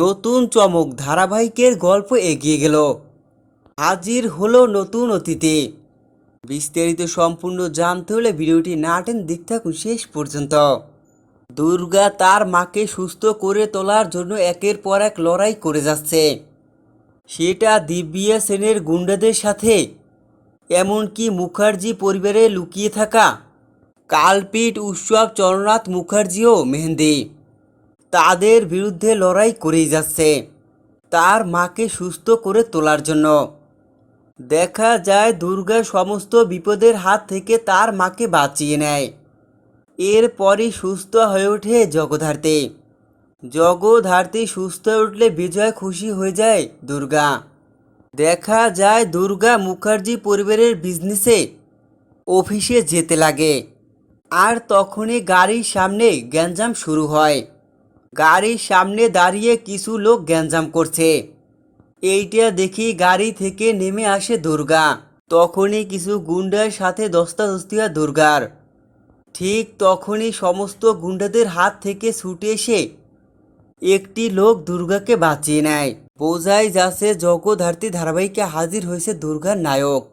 নতুন চমক ধারাবাহিকের গল্প এগিয়ে গেল। হাজির হলো নতুন অতিথি। বিস্তারিত সম্পূর্ণ জানতে হলে ভিডিওটি না দেখতে থাকুন শেষ পর্যন্ত। দুর্গা তার মাকে সুস্থ করে তোলার জন্য একের পর এক লড়াই করে যাচ্ছে। সেটা দিব্যা সেনের গুন্ডাদের সাথে, এমনকি মুখার্জি পরিবারে লুকিয়ে থাকা কালপিট উৎসব চরণনাথ মুখার্জিও মেহেন্দি। তাদের বিরুদ্ধে লড়াই করেই যাচ্ছে। তার মাকে সুস্থ করে তোলার জন্য। দেখা যায় দুর্গা সমস্ত বিপদের হাত থেকে তার মাকে বাঁচিয়ে নেয়। এরপরই সুস্থ হয়ে ওঠে জগধার্তী জগধার্তী সুস্থ হয়ে উঠলে বিজয় খুশি হয়ে যায় দুর্গা। দেখা যায় দুর্গা মুখার্জি পরিবারের বিজনেসে অফিসে যেতে লাগে। আর তখনই গাড়ির সামনে গ্যাঞ্জাম শুরু হয়। গাড়ির সামনে দাঁড়িয়ে কিছু লোক গ্যাঞ্জাম করছে। এইটা দেখি গাড়ি থেকে নেমে আসে দুর্গা। তখনই কিছু গুন্ডার সাথে দস্তাদস্তি হয় দুর্গার। ঠিক তখনই সমস্ত গুন্ডাদের হাত থেকে ছুটে এসে একটি লোক দুর্গাকে বাঁচিয়ে নেয়। বোঝাই যাচ্ছে জগধার্তী ধারাবাহিকে হাজির হয়েছে দুর্গার নায়ক।